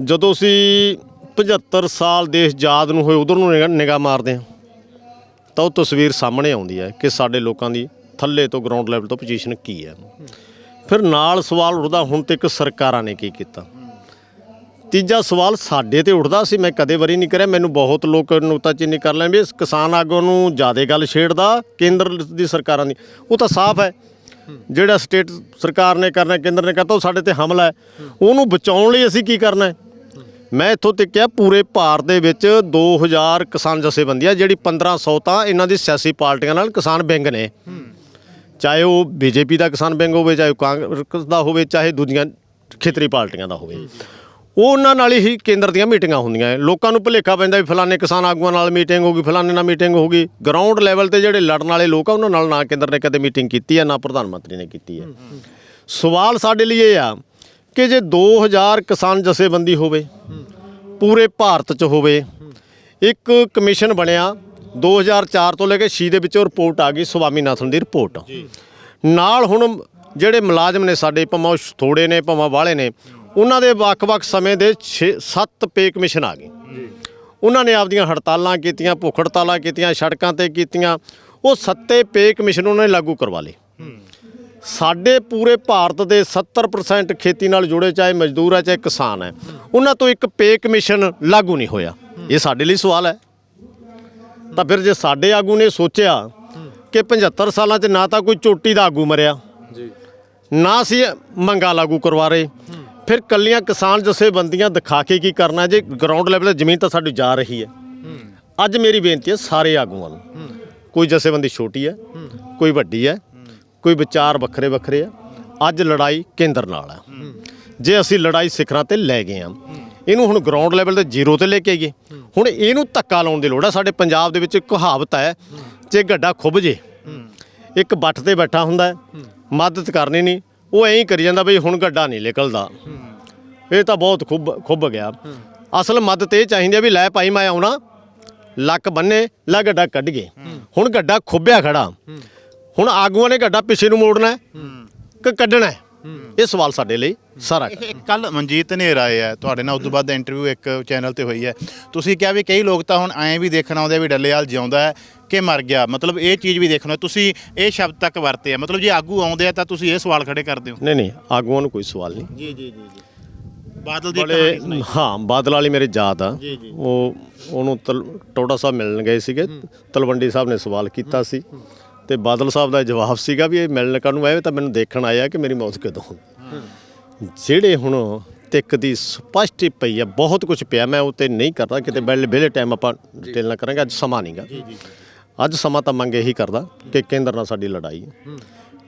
ਜਦੋਂ ਅਸੀਂ 75 ਸਾਲ ਦੇਸ਼ ਆਜ਼ਾਦ ਨੂੰ ਹੋਏ ਉਧਰ ਨੂੰ ਨਿਗਾਹ ਮਾਰਦੇ ਹਾਂ, ਤਾਂ ਉਹ ਤਸਵੀਰ ਸਾਹਮਣੇ ਆਉਂਦੀ ਹੈ ਕਿ ਸਾਡੇ ਲੋਕਾਂ ਦੀ ਥੱਲੇ ਤੋਂ ਗਰਾਊਂਡ ਲੈਵਲ ਤੋਂ ਪੋਜੀਸ਼ਨ ਕੀ ਹੈ। ਫਿਰ ਨਾਲ ਸਵਾਲ ਉੱਠਦਾ, ਹੁਣ ਤੱਕ ਸਰਕਾਰਾਂ ਨੇ ਕੀ ਕੀਤਾ? ਤੀਜਾ ਸਵਾਲ ਸਾਡੇ ਤੇ ਉੱਠਦਾ ਸੀ ਮੈਂ ਕਦੇ ਵਾਰੀ ਨਹੀਂ ਕਰਿਆ, ਮੈਨੂੰ ਬਹੁਤ ਲੋਕ ਨੁਕਤਾਚੀਨੀ ਕਰ ਲੈਂਦੇ ਵੀ ਕਿਸਾਨ ਆਗੂ ਨੂੰ ਜ਼ਿਆਦਾ ਗੱਲ ਛੇੜਦਾ, ਕੇਂਦਰ ਦੀ ਸਰਕਾਰਾਂ ਦੀ। ਉਹ ਤਾਂ ਸਾਫ਼ ਹੈ। ਜਿਹੜਾ ਸਟੇਟ ਸਰਕਾਰ ਨੇ ਕਰਨਾ, ਕੇਂਦਰ ਨੇ ਕਰਤਾ, ਉਹ ਸਾਡੇ ਤੇ ਹਮਲਾ ਹੈ। ਉਹਨੂੰ ਬਚਾਉਣ ਲਈ ਅਸੀਂ ਕੀ ਕਰਨਾ ਹੈ? ਮੈਂ ਇੱਥੋਂ ਤੱਕ ਕਿਹਾ ਪੂਰੇ ਭਾਰਤ ਦੇ ਵਿੱਚ 2000 ਕਿਸਾਨ ਜਥੇਬੰਦੀਆਂ ਜਿਹੜੀ 1500 ਤਾਂ ਇਹਨਾਂ ਦੀ ਸਿਆਸੀ ਪਾਰਟੀਆਂ ਨਾਲ ਕਿਸਾਨ ਵਿੰਗ ਨੇ। ਚਾਹੇ ਉਹ ਬੀਜੇਪੀ ਦਾ ਕਿਸਾਨ ਵਿੰਗ ਹੋਵੇ, ਚਾਹੇ ਉਹ ਕਾਂਗਰਸ ਦਾ ਹੋਵੇ, ਚਾਹੇ ਦੂਜੀਆਂ ਖੇਤਰੀ ਪਾਰਟੀਆਂ ਦਾ ਹੋਵੇ। ਉਹ ਉਹਨਾਂ ਨਾਲ ਹੀ ਕੇਂਦਰ ਦੀਆਂ ਮੀਟਿੰਗਾਂ ਹੁੰਦੀਆਂ ਲੋਕਾਂ ਨੂੰ ਭੁਲੇਖਾ ਪੈਂਦਾ ਵੀ ਫਲਾਣੇ ਕਿਸਾਨ ਆਗੂਆਂ ਨਾਲ ਮੀਟਿੰਗ ਹੋਗੀ ਫਲਾਣੇ ਨਾਲ ਮੀਟਿੰਗ ਹੋਗੀ ਗਰਾਊਂਡ ਲੈਵਲ ਤੇ ਜਿਹੜੇ ਲੜਨ ਵਾਲੇ ਲੋਕ ਆ, ਉਹਨਾਂ ਨਾਲ ਨਾ ਕੇਂਦਰ ਨੇ ਕਦੇ ਮੀਟਿੰਗ ਕੀਤੀ ਹੈ ਨਾ ਪ੍ਰਧਾਨ ਮੰਤਰੀ ਨੇ ਕੀਤੀ ਹੈ ਸਵਾਲ ਸਾਡੇ ਲਈ ਇਹ ਆ ਕਿ ਜੇ 2000 ਕਿਸਾਨ ਜਥੇਬੰਦੀ ਹੋਵੇ ਪੂਰੇ ਭਾਰਤ 'ਚ ਹੋਵੇ। ਇੱਕ ਕਮਿਸ਼ਨ ਬਣਿਆ 2004 ਤੋਂ ਲੈ ਕੇ 6 ਦੇ ਵਿੱਚੋਂ ਰਿਪੋਰਟ ਆ ਗਈ ਸਵਾਮੀਨਾਥਨ ਦੀ ਰਿਪੋਰਟ। ਨਾਲ ਹੁਣ ਜਿਹੜੇ ਮੁਲਾਜ਼ਮ ਨੇ ਸਾਡੇ ਭਾਵੇਂ ਥੋੜੇ ਨੇ ਭਾਵੇਂ ਵਾਲੇ ਨੇ ਉਹਨਾਂ ਦੇ ਵੱਖ-ਵੱਖ ਸਮੇਂ ਦੇ 6 7 ਪੇ ਕਮਿਸ਼ਨ ਆ ਗਏ। ਉਹਨਾਂ ਨੇ ਆਪਦੀਆਂ ਹੜਤਾਲਾਂ ਕੀਤੀਆਂ ਭੁੱਖ ਹੜਤਾਲਾਂ ਕੀਤੀਆਂ ਸੜਕਾਂ ਤੇ ਕੀਤੀਆਂ ਉਹ ਸੱਤੇ ਪੇ ਕਮਿਸ਼ਨ ਉਹਨਾਂ ਨੇ ਲਾਗੂ ਕਰਵਾ ਲਏ। ਸਾਡੇ ਪੂਰੇ ਭਾਰਤ ਦੇ 70% ਖੇਤੀ ਨਾਲ ਜੁੜੇ ਚਾਹੇ ਮਜ਼ਦੂਰ ਹੈ ਚਾਹੇ ਕਿਸਾਨ ਹੈ ਉਹਨਾਂ ਤੋਂ ਇੱਕ ਪੇ ਕਮਿਸ਼ਨ ਲਾਗੂ ਨਹੀਂ ਹੋਇਆ। ਇਹ ਸਾਡੇ ਲਈ ਸਵਾਲ ਹੈ। ਤਾਂ ਫਿਰ ਜੇ ਸਾਡੇ ਆਗੂ ਨੇ ਸੋਚਿਆ ਕਿ 75 ਸਾਲਾਂ 'ਚ ਨਾ ਤਾਂ ਕੋਈ ਚੋਟੀ ਦਾ ਆਗੂ ਮਰਿਆ ਜੀ। ਨਾ ਸੀ ਮੰਗਾ ਲਾਗੂ ਕਰਵਾ ਰਹੇ ਫਿਰ ਕੱਲੀਆਂ ਕਿਸਾਨ ਜਥੇਬੰਦੀਆਂ ਦਿਖਾ ਕੇ ਕੀ ਕਰਨਾ ਜੇ ਗਰਾਊਂਡ ਲੈਵਲ ਤੇ ਜ਼ਮੀਨ ਤਾਂ ਸਾਡੀ ਜਾ ਰਹੀ ਹੈ। ਅੱਜ ਮੇਰੀ ਬੇਨਤੀ ਹੈ ਸਾਰੇ ਆਗੂਆਂ ਨੂੰ ਕੋਈ ਜਥੇਬੰਦੀ ਛੋਟੀ ਹੈ। ਕੋਈ ਵੱਡੀ ਹੈ ਕੋਈ ਵਿਚਾਰ ਵੱਖਰੇ ਵੱਖਰੇ ਆ। ਅੱਜ ਲੜਾਈ ਕੇਂਦਰ ਨਾਲ ਆ। ਜੇ ਅਸੀਂ ਲੜਾਈ ਸਿਖਰਾਂ ਤੇ ਲੈ ਗਏ ਆ, ਇਹਨੂੰ ਹੁਣ ਗਰਾਊਂਡ ਲੈਵਲ ਤੇ ਜ਼ੀਰੋ ਤੇ ਲੈ ਕੇ ਆਈਏ। ਹੁਣ ਇਹਨੂੰ ਧੱਕਾ ਲਾਉਣ ਦੀ ਲੋੜ ਆ। ਸਾਡੇ ਪੰਜਾਬ ਦੇ ਵਿੱਚ ਇੱਕ ਕਹਾਵਤ ਹੈ, ਜੇ ਗੱਡਾ ਖੁੱਭ ਜੇ, ਇੱਕ ਬੱਟ ਤੇ ਬੈਠਾ ਹੁੰਦਾ ਮਦਦ ਕਰਨੀ ਨਹੀਂ, ਉਹ ਐਂ ਕਰੀ ਜਾਂਦਾ ਬਈ ਹੁਣ ਗੱਡਾ ਨਹੀਂ ਨਿਕਲਦਾ। ਇਹ ਤਾਂ ਬਹੁਤ ਖੁੱਬ ਖੁੱਬ ਗਿਆ। ਅਸਲ ਮਦਦ ਇਹ ਚਾਹੀਦੀ ਹੈ ਵੀ ਲੈ ਭਾਈ ਮੈਂ ਆਉਣਾ, ਲੱਕ ਬੰਨੇ, ਲੈ ਗੱਡਾ ਕੱਢ ਗਏ। ਹੁਣ ਗੱਡਾ ਖੁੱਬਿਆ ਖੜਾ। ਹੁਣ ਆਗੂਆਂ ਨੇ ਗੱਡਾ ਪਿੱਛੇ ਨੂੰ ਮੋੜਨਾ ਹੈ ਕਿ ਕੱਢਣਾ ਹੈ? ਇਹ ਸਵਾਲ ਸਾਡੇ ਲਈ ਸਾਰਾ ਕੱਲ ਮਨਜੀਤ ਨੇ ਰਾਏ ਹੈ ਤੁਹਾਡੇ ਨਾਲ ਉਸ ਤੋਂ ਬਾਅਦ ਦਾ ਇੰਟਰਵਿਊ ਇੱਕ ਚੈਨਲ ਤੇ ਹੋਈ ਹੈ। ਤੁਸੀਂ ਕਿਹਾ ਵੀ ਕਈ ਲੋਕ ਤਾਂ ਹੁਣ ਐਂ ਵੀ ਦੇਖਣ ਆਉਂਦੇ ਆ ਵੀ ਡੱਲੇਵਾਲ ਜਿਉਂਦਾ ਹੈ ਕਿ ਮਰ ਗਿਆ। ਮਤਲਬ ਇਹ ਚੀਜ਼ ਵੀ ਦੇਖਣਾ ਤੁਸੀਂ ਇਹ ਸ਼ਬਦ ਤੱਕ ਵਰਤੇ ਆ। ਮਤਲਬ ਜੇ ਆਗੂ ਆਉਂਦੇ ਆ ਤਾਂ ਤੁਸੀਂ ਇਹ ਸਵਾਲ ਖੜੇ ਕਰਦੇ ਹੋ। ਨਹੀਂ ਨਹੀਂ ਆਗੂਆਂ ਨੂੰ ਕੋਈ ਸਵਾਲ ਨਹੀਂ। ਜੀ ਜੀ ਜੀ ਬਾਦਲ ਦੀ ਬੜੇ ਹਾਂ ਬਾਦਲ ਵਾਲੀ ਮੇਰੇ ਯਾਦ ਆ। ਉਹ ਉਹਨੂੰ ਟੋਡਾ ਸਾਹਿਬ ਮਿਲਣ ਗਏ ਸੀਗੇ। ਤਲਵੰਡੀ ਸਾਹਿਬ ਨੇ ਸਵਾਲ ਕੀਤਾ ਸੀ। ਤੇ ਬਾਦਲ ਸਾਹਿਬ ਦਾ ਜਵਾਬ ਸੀਗਾ ਵੀ ਇਹ ਮਿਲਣ ਕਾਨੂੰ ਆਏ ਤਾਂ ਮੈਨੂੰ ਦੇਖਣ ਆਇਆ ਕਿ ਮੇਰੀ ਮੌਤ ਕਦੋਂ ਜਿਹੜੇ ਹੁਣ ਤਿੱਕ ਦੀ ਸਪਸ਼ਟ ਪਈ ਆ ਬਹੁਤ ਕੁਝ ਪਿਆ ਮੈਂ ਉਹ ਤੇ ਨਹੀਂ ਕਰਦਾ ਕਿਤੇ ਬੈਲੇ ਬੇਲੇ ਟਾਈਮ ਆਪਾਂ ਡਿਟੇਲ ਨਾ ਕਰਾਂਗੇ ਅੱਜ ਸਮਾਂ ਨਹੀਂਗਾ ਅੱਜ ਸਮਾਂ ਤਾਂ ਮੰਗ ਇਹੀ ਕਰਦਾ ਕਿ ਕੇਂਦਰ ਨਾਲ ਸਾਡੀ ਲੜਾਈ ਹੈ।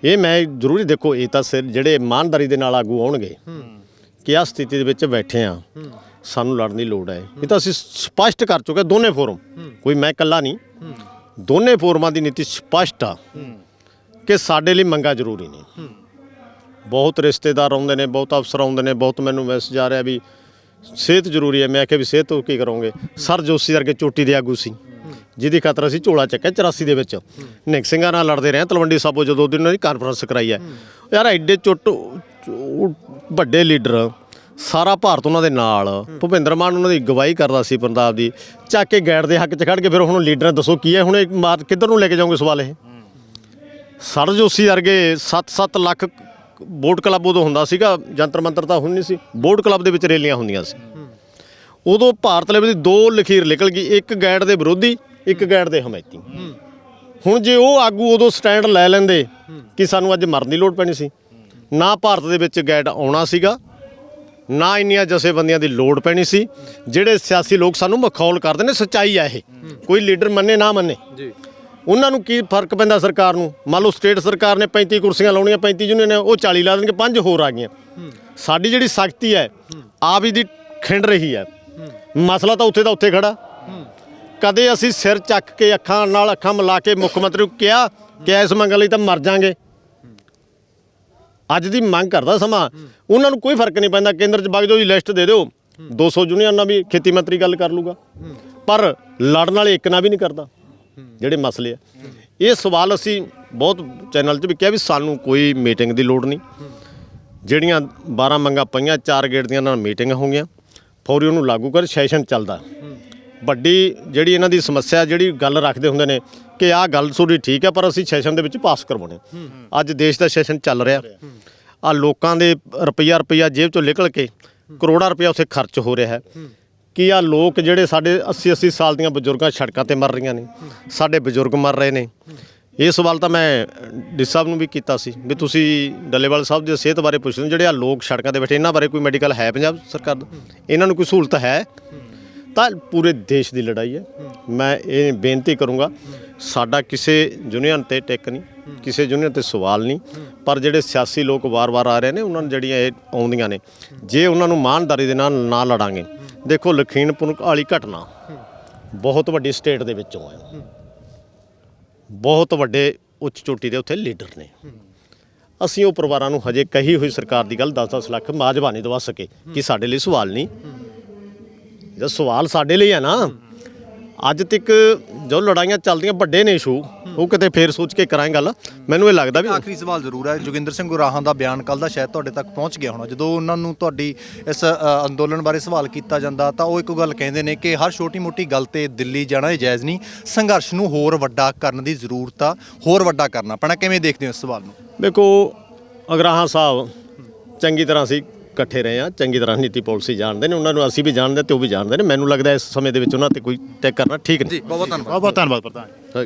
ਇਹ ਮੈਂ ਜ਼ਰੂਰੀ ਦੇਖੋ ਇਹ ਤਾਂ ਸਿਰ ਜਿਹੜੇ ਇਮਾਨਦਾਰੀ ਦੇ ਨਾਲ ਆਗੂ ਆਉਣਗੇ ਕਿ ਆ ਸਥਿਤੀ ਦੇ ਵਿੱਚ ਬੈਠੇ ਆ ਸਾਨੂੰ ਲੜਨ ਦੀ ਲੋੜ ਹੈ। ਇਹ ਤਾਂ ਅਸੀਂ ਸਪਸ਼ਟ ਕਰ ਚੁੱਕੇ ਦੋਨੇ ਫੋਰਮ। ਕੋਈ ਮੈਂ ਇਕੱਲਾ ਨਹੀਂ। ਦੋਨੇ ਫੋਰਮਾਂ ਦੀ ਨੀਤੀ ਸਪਸ਼ਟ ਆ ਕਿ ਸਾਡੇ ਲਈ ਮੰਗਾ ਜ਼ਰੂਰੀ ਨੇ। ਬਹੁਤ ਰਿਸ਼ਤੇਦਾਰ ਆਉਂਦੇ ਨੇ, ਬਹੁਤ ਅਫਸਰ ਆਉਂਦੇ ਨੇ, ਬਹੁਤ ਮੈਨੂੰ ਮੈਸੇਜ ਆ ਰਿਹਾ ਵੀ ਸਿਹਤ ਜ਼ਰੂਰੀ ਹੈ। ਮੈਂ ਆਖਿਆ ਵੀ ਸਿਹਤ ਤੋਂ ਕੀ ਕਰੋਗੇ? ਸਰ ਜੋਸ਼ੀ ਵਰਗੇ ਚੋਟੀ ਦੇ ਆਗੂ ਸੀ। ਜਿਹਦੀ ਖਾਤਰ ਅਸੀਂ ਝੋਲਾ ਚੱਕਿਆ 84 ਦੇ ਵਿੱਚ। ਨਿਕ ਸਿੰਘਾਂ ਨਾਲ ਲੜਦੇ ਰਹੇ, ਤਲਵੰਡੀ ਸਾਬੋ ਜਦੋਂ ਉਹਦੀ ਉਹਨਾਂ ਦੀ ਕਾਨਫਰੰਸ ਕਰਾਈ ਹੈ। ਯਾਰ ਐਡੇ ਚੁੱਟ ਵੱਡੇ ਲੀਡਰ ਸਾਰਾ ਭਾਰਤ ਉਹਨਾਂ ਦੇ ਨਾਲ। ਭੁਪਿੰਦਰ ਮਾਨ ਉਹਨਾਂ ਦੀ ਗਵਾਹੀ ਕਰਦਾ ਸੀ ਪੰਜਾਬ ਦੀ। ਚੱਕ ਕੇ ਗੈੜ ਦੇ ਹੱਕ 'ਚ ਖੜ ਕੇ ਫਿਰ ਹੁਣ ਲੀਡਰ ਦੱਸੋ ਕੀ ਹੈ? ਹੁਣ ਇਹ ਮਾਰ ਕਿੱਧਰ ਨੂੰ ਲੈ ਕੇ ਜਾਓਗੇ ਸਵਾਲ ਇਹ? ਸਰ ਜੋਸ਼ੀ ਵਰਗੇ 7-7 ਲੱਖ ਬੋਟ ਕਲੱਬ ਉਦੋਂ ਹੁੰਦਾ ਸੀਗਾ ਜੰਤਰ ਮੰਤਰ ਤਾਂ ਹੁਣ ਨਹੀਂ ਸੀ। ਬੋਟ ਕਲੱਬ ਦੇ ਵਿੱਚ ਰੈਲੀਆਂ ਹੁੰਦੀਆਂ ਸੀ। ਉਦੋਂ ਭਾਰਤ ਲੈਵਲ ਦੀ ਦੋ ਲਖੀਰ ਨਿਕਲ ਗਈ ਇੱਕ ਗੈਡ ਦੇ ਵਿਰੋਧੀ ਇੱਕ ਗੈਡ ਦੇ ਹਮਾਇਤੀ। ਹੁਣ ਜੇ ਉਹ ਆਗੂ ਉਦੋਂ ਸਟੈਂਡ ਲੈ ਲੈਂਦੇ ਕਿ ਸਾਨੂੰ ਅੱਜ ਮਰਨ ਦੀ ਲੋੜ ਪੈਣੀ ਸੀ। ਨਾ ਭਾਰਤ ਦੇ ਵਿੱਚ ਗੈਡ ਆਉਣਾ ਸੀਗਾ ਨਾ ਇੰਨੀਆਂ ਜਥੇਬੰਦੀਆਂ ਦੀ ਲੋੜ ਪੈਣੀ ਸੀ ਜਿਹੜੇ ਸਿਆਸੀ ਲੋਕ ਸਾਨੂੰ ਮਖੌਲ ਕਰਦੇ ਨੇ ਸੱਚਾਈ ਆ ਇਹ। ਕੋਈ ਲੀਡਰ ਮੰਨੇ ਨਾ ਮੰਨੇ। ਜੀ। ਉਹਨਾਂ ਨੂੰ ਕੀ ਫ਼ਰਕ ਪੈਂਦਾ ਸਰਕਾਰ ਨੂੰ? ਮੰਨ ਲਓ ਸਟੇਟ ਸਰਕਾਰ ਨੇ 35 ਕੁਰਸੀਆਂ ਲਾਉਣੀਆਂ 35 ਯੂਨੀਅਨ ਨੇ ਉਹ 40 ਲਾ ਦੇਣਗੇ ਪੰਜ ਹੋਰ ਆ ਗਈਆਂ। ਸਾਡੀ ਜਿਹੜੀ ਸਖਤੀ ਹੈ ਆਪ ਹੀ ਦੀ ਖਿੰਡ ਰਹੀ ਹੈ। ਮਸਲਾ ਤਾਂ ਉੱਥੇ ਦਾ ਉੱਥੇ ਖੜਾ। ਕਦੇ ਅਸੀਂ ਸਿਰ ਚੱਕ ਕੇ ਅੱਖਾਂ ਨਾਲ ਅੱਖਾਂ ਮਿਲਾ ਕੇ ਮੁੱਖ ਮੰਤਰੀ ਨੂੰ ਕਿਹਾ ਕਿ ਇਸ ਮੰਗਣ ਲਈ ਤਾਂ ਮਰ ਜਾਾਂਗੇ। ਅੱਜ ਦੀ ਮੰਗ ਕਰਦਾ ਸਮਾਂ। ਉਹਨਾਂ ਨੂੰ ਕੋਈ ਫ਼ਰਕ ਨਹੀਂ ਪੈਂਦਾ। ਕੇਂਦਰ 'ਚ ਵਗ ਜਾਓ ਜੀ, ਲਿਸਟ ਦੇ ਦਿਓ। 200 ਯੂਨੀਅਨ ਨਾਲ ਵੀ ਖੇਤੀ ਮੰਤਰੀ ਗੱਲ ਕਰ ਲੂਗਾ। ਪਰ ਲੜਨ ਵਾਲੇ ਇੱਕ ਨਾਲ ਵੀ ਨਹੀਂ ਕਰਦਾ। ਜਿਹੜੇ ਮਸਲੇ ਆ। ਇਹ ਸਵਾਲ ਅਸੀਂ ਬਹੁਤ ਚੈਨਲ 'ਚ ਵੀ ਕਿਹਾ ਵੀ ਸਾਨੂੰ ਕੋਈ ਮੀਟਿੰਗ ਦੀ ਲੋੜ ਨਹੀਂ। ਜਿਹੜੀਆਂ 12 ਮੰਗਾਂ ਪਈਆਂ, ਚਾਰ ਗੇਟ ਦੀਆਂ ਨਾਲ ਮੀਟਿੰਗ ਹੋ ਗਈਆਂ ਫੌਰੀ ਉਹਨੂੰ ਲਾਗੂ ਕਰ, ਸੈਸ਼ਨ ਚੱਲਦਾ। ਵੱਡੀ ਜਿਹੜੀ ਇਹਨਾਂ ਦੀ ਸਮੱਸਿਆ ਜਿਹੜੀ ਗੱਲ ਰੱਖਦੇ ਹੁੰਦੇ ਨੇ ਕਿ ਆਹ ਗੱਲ ਤੁਹਾਡੀ ਠੀਕ ਹੈ ਪਰ ਅਸੀਂ ਸੈਸ਼ਨ ਦੇ ਵਿੱਚ ਪਾਸ ਕਰਵਾਉਣੇ ਅੱਜ ਦੇਸ਼ ਦਾ ਸੈਸ਼ਨ ਚੱਲ ਰਿਹਾ। ਆ ਲੋਕਾਂ ਦੇ ਰੁਪਈਆ ਰੁਪਈਆ ਜੇਬ ਚੋਂ ਨਿਕਲ ਕੇ ਕਰੋੜਾਂ ਰੁਪਈਆ ਉੱਥੇ ਖਰਚ ਹੋ ਰਿਹਾ ਹੈ। ਕੀ ਆ ਲੋਕ ਜਿਹੜੇ ਸਾਡੇ 80 80 ਸਾਲ ਦੀਆਂ ਬਜ਼ੁਰਗਾਂ ਸੜਕਾਂ ਤੇ ਮਰ ਰਹੀਆਂ ਨੇ ਸਾਡੇ ਬਜ਼ੁਰਗ ਮਰ ਰਹੇ ਨੇ। ਇਹ ਸਵਾਲ ਤਾਂ ਮੈਂ ਡੀ ਸਾਹਿਬ ਨੂੰ ਵੀ ਕੀਤਾ ਸੀ ਵੀ ਤੁਸੀਂ ਡੱਲੇਵਾਲ ਸਾਹਿਬ ਦੀ ਸਿਹਤ ਬਾਰੇ ਪੁੱਛ ਲਓ ਜਿਹੜੇ ਆ ਲੋਕ ਸੜਕਾਂ ਤੇ ਬੈਠੇ ਇਹਨਾਂ ਬਾਰੇ ਕੋਈ ਮੈਡੀਕਲ ਹੈ ਪੰਜਾਬ ਸਰਕਾਰ ਦਾ? ਇਹਨਾਂ ਨੂੰ ਕੋਈ ਸਹੂਲਤ ਹੈ। ਤਾਂ ਪੂਰੇ ਦੇਸ਼ ਦੀ ਲੜਾਈ ਹੈ। ਮੈਂ ਇਹ ਬੇਨਤੀ ਕਰੂੰਗਾ, ਸਾਡਾ ਕਿਸੇ ਯੂਨੀਅਨ ਤੇ ਟਿਕ ਨਹੀਂ, ਕਿਸੇ ਯੂਨੀਅਨ ਤੇ ਸਵਾਲ ਨਹੀਂ, ਪਰ ਜਿਹੜੇ ਸਿਆਸੀ ਲੋਕ ਵਾਰ-ਵਾਰ ਆ ਰਹੇ ਨੇ, ਉਹਨਾਂ ਨੂੰ ਜਿਹੜੀਆਂ ਇਹ ਆਉਂਦੀਆਂ ਨੇ, ਜੇ ਉਹਨਾਂ ਨੂੰ ਇਮਾਨਦਾਰੀ ਦੇ ਨਾਲ ਨਾ ਲੜਾਂਗੇ, ਦੇਖੋ ਲਖੀਮਪੁਰ ਵਾਲੀ ਘਟਨਾ ਬਹੁਤ ਵੱਡੀ ਸਟੇਟ ਦੇ ਵਿੱਚੋਂ ਹੈ। ਬਹੁਤ ਵੱਡੇ ਉੱਚ ਚੋਟੀ ਦੇ ਉੱਥੇ ਲੀਡਰ ਨੇ। ਅਸੀਂ ਉਹ ਪਰਿਵਾਰਾਂ ਨੂੰ ਹਜੇ ਕਹੀ ਹੋਈ ਸਰਕਾਰ ਦੀ ਗੱਲ 10-10 ਲੱਖ ਮਾਜਵਾ ਨਹੀਂ ਦਵਾ ਸਕੇ ਕਿ ਸਾਡੇ ਲਈ ਸਵਾਲ ਨਹੀਂ। ਇਹ ਸਵਾਲ ਸਾਡੇ ਲਈ ਹੈ ਨਾ ਅੱਜ ਤੱਕ ਜੋ ਲੜਾਈਆਂ ਚੱਲਦੀਆਂ ਵੱਡੇ ਨੇ ਇਸ਼ੂ ਉਹ ਕਿਤੇ ਫੇਰ ਸੋਚ ਕੇ ਕਰਾਂਗੇ ਗੱਲ। ਮੈਨੂੰ ਇਹ ਲੱਗਦਾ ਵੀ ਆਖਰੀ ਸਵਾਲ ਜ਼ਰੂਰ ਹੈ। ਜੋਗਿੰਦਰ ਸਿੰਘ ਗੁਰਾਹਾਂ ਦਾ ਬਿਆਨ ਕੱਲ ਦਾ ਸ਼ਾਇਦ ਤੁਹਾਡੇ ਤੱਕ ਪਹੁੰਚ ਗਿਆ ਹੋਣਾ। ਜਦੋਂ ਉਹਨਾਂ ਨੂੰ ਤੁਹਾਡੀ ਇਸ ਅੰਦੋਲਨ ਬਾਰੇ ਸਵਾਲ ਕੀਤਾ ਜਾਂਦਾ ਤਾਂ ਉਹ ਇੱਕ ਗੱਲ ਕਹਿੰਦੇ ਨੇ ਕਿ ਹਰ ਛੋਟੀ-ਮੋਟੀ ਗੱਲ ਤੇ ਦਿੱਲੀ ਜਾਣਾ ਇਹ ਜਾਇਜ਼ ਨਹੀਂ। ਸੰਘਰਸ਼ ਨੂੰ ਹੋਰ ਵੱਡਾ ਕਰਨ ਦੀ ਜ਼ਰੂਰਤ ਆ ਹੋਰ ਵੱਡਾ ਕਰਨਾ ਪੈਣਾ। ਕਿਵੇਂ ਦੇਖਦੇ ਹੋ ਇਸ ਸਵਾਲ ਨੂੰ? ਦੇਖੋ ਅਗਰਾਹਾਂ ਸਾਹਿਬ ਚੰਗੀ ਤਰ੍ਹਾਂ ਅਸੀਂ ਇਕੱਠੇ ਰਹੇ ਆ ਚੰਗੀ ਤਰ੍ਹਾਂ ਨੀਤੀ ਪਾਲਿਸੀ ਜਾਣਦੇ ਨੇ ਉਹਨਾਂ ਨੂੰ ਅਸੀਂ ਵੀ ਜਾਣਦੇ ਤੇ ਉਹ ਵੀ ਜਾਣਦੇ ਨੇ। ਮੈਨੂੰ ਲੱਗਦਾ ਇਸ ਸਮੇਂ ਦੇ ਵਿੱਚ ਉਹਨਾਂ ਤੇ ਕੋਈ ਟੈਕ ਕਰਨਾ ਠੀਕ ਨਹੀਂ। ਜੀ ਬਹੁਤ ਬਹੁਤ ਧੰਨਵਾਦ। ਬਹੁਤ ਬਹੁਤ ਧੰਨਵਾਦ ਪ੍ਰਧਾਨ ਹਾਂ।